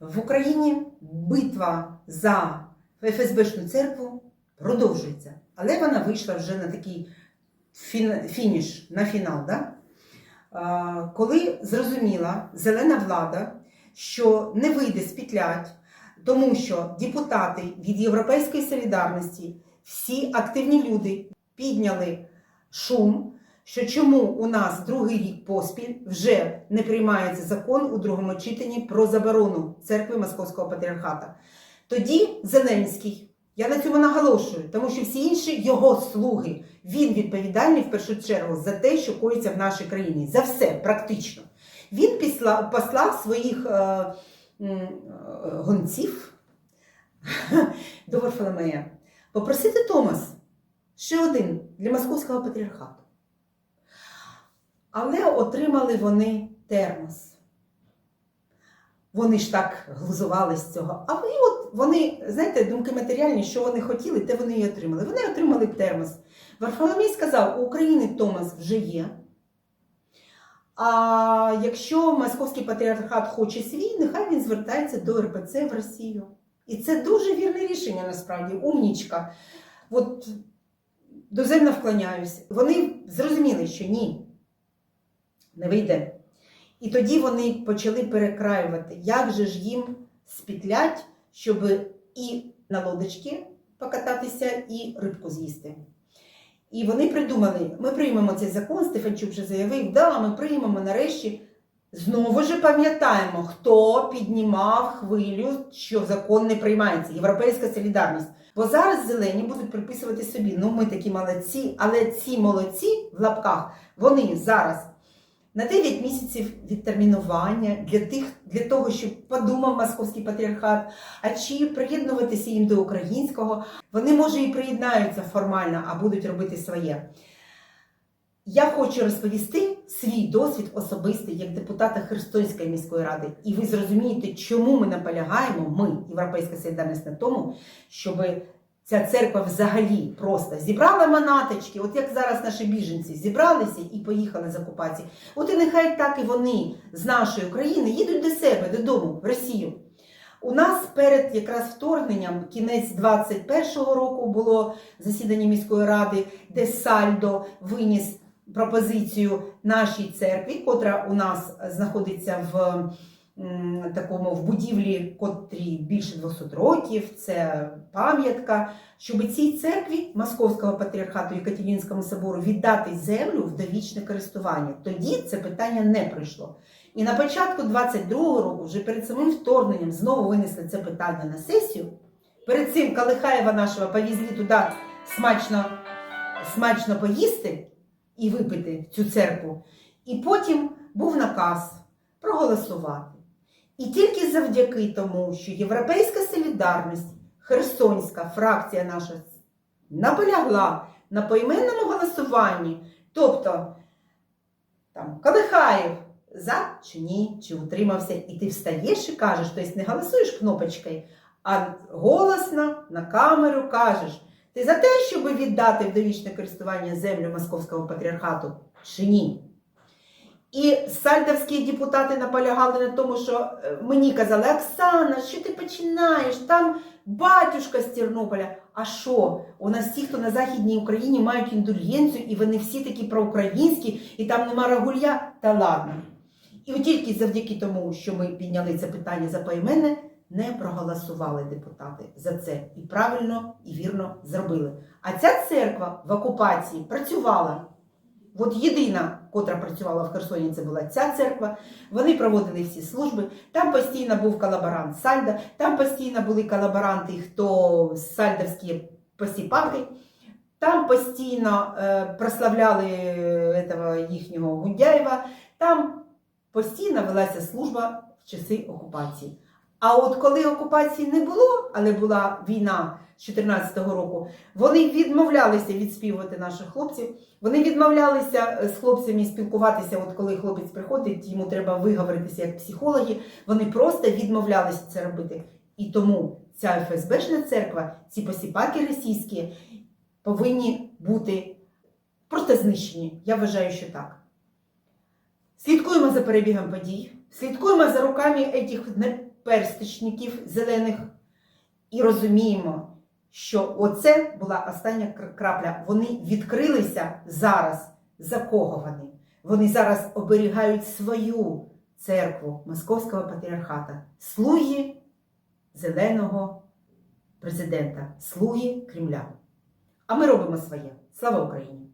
В Україні битва за ФСБшну церкву продовжується, але вона вийшла вже на такий фініш, на фінал. Да? Коли зрозуміла зелена влада, що не вийде спітлять, тому що депутати від Європейської солідарності, всі активні люди підняли шум, що чому у нас другий рік поспіль вже не приймається закон у другому читанні про заборону церкви Московського патріархата. Тоді Зеленський, я на цьому наголошую, тому що всі інші його слуги, він відповідальний в першу чергу за те, що коїться в нашій країні, за все практично. Він післа- послав своїх е, е, гонців до Варфоломея попросити Томас ще один для московського патріархату. Але отримали вони термос. Вони ж так глузували з цього. А ви от вони, знаєте, думки матеріальні, що вони хотіли, те вони і отримали. Вони отримали термос. Варфоломій сказав, у України Томас вже є. А якщо московський патріархат хоче свій, нехай він звертається до РПЦ в Росію. І це дуже вірне рішення насправді, умнічка. От доземно вклоняюсь. Вони зрозуміли, що ні, не вийде. І тоді вони почали перекраювати, як же ж їм спітлять, щоб і на лодочки покататися, і рибку з'їсти. І вони придумали: ми приймемо цей закон, Стефанчук вже заявив, да, ми приймемо нарешті. Знову ж пам'ятаємо, хто піднімав хвилю, що закон не приймається, Європейська солідарність. Бо зараз зелені будуть приписувати собі, ну ми такі молодці, але ці молодці в лапках, вони зараз на 9 місяців відтермінування для тих, для того, щоб подумав московський патріархат, а чи приєднуватися їм до українського, вони може і приєднаються формально, а будуть робити своє. Я хочу розповісти свій досвід особистий як депутата Херсонської міської ради, і ви зрозумієте, чому ми наполягаємо, ми, Європейська солідарність, на тому, щоб ця церква взагалі просто зібрала манаточки, от як зараз наші біженці зібралися і поїхали з окупації. От і нехай так і вони з нашої країни їдуть до себе додому, в Росію. У нас перед якраз вторгненням, кінець 21-го року, було засідання міської ради, де Сальдо виніс пропозицію нашій церкві, котра у нас знаходиться в такому в будівлі, котрій більше 200 років, це пам'ятка, щоб цій церкві Московського патріархату Екатеринському собору віддати землю в довічне користування. Тоді це питання не прийшло. І на початку 22-го року, вже перед самим вторгненням, знову винесли це питання на сесію. Перед цим Калихаєва нашого повезли туди смачно, смачно поїсти і випити цю церкву. І потім був наказ проголосувати. І тільки завдяки тому, що Європейська солідарність, Херсонська фракція наша наполягла на поіменному голосуванні, тобто там Калихаєв за чи ні, чи утримався, і ти встаєш і кажеш, тобто не голосуєш кнопочкою, а голосно на камеру кажеш, ти за те, щоб віддати в довічне користування землю Московського патріархату чи ні? І сальдовські депутати наполягали на тому, що е, мені казали, Оксана, що ти починаєш? Там батюшка з Тернополя. А що? У нас ті, хто на Західній Україні мають індульгенцію, і вони всі такі проукраїнські, і там нема рагулья, та ладно. І тільки завдяки тому, що ми підняли це питання за поіменне, не проголосували депутати за це. І правильно і вірно зробили. А ця церква в окупації працювала. От єдина, котра працювала в Херсоні, це була ця церква. Вони проводили всі служби. Там постійно був колаборант Сальда, там постійно були колаборанти, хто сальдовські посіпаки. Там постійно е, прославляли е, этого їхнього Гундяєва, там постійно велася служба в часи окупації. А от коли окупації не було, але була війна з 14-го року, вони відмовлялися відспівувати наших хлопців. Вони відмовлялися е, з хлопцями спілкуватися. От коли хлопець приходить, йому треба виговоритися як психологи. Вони просто відмовлялися це робити. І тому ця ФСБшна церква, ці посіпаки російські повинні бути просто знищені. Я вважаю, що так. Слідкуємо за перебігом подій. Слідкуємо за руками этих наперсточників зелених і розуміємо, що оце була остання крапля. Вони відкрилися зараз. За кого вони? Вони зараз оберігають свою церкву Московського патріархата, слуги зеленого президента, слуги Кремля. А ми робимо своє. Слава Україні!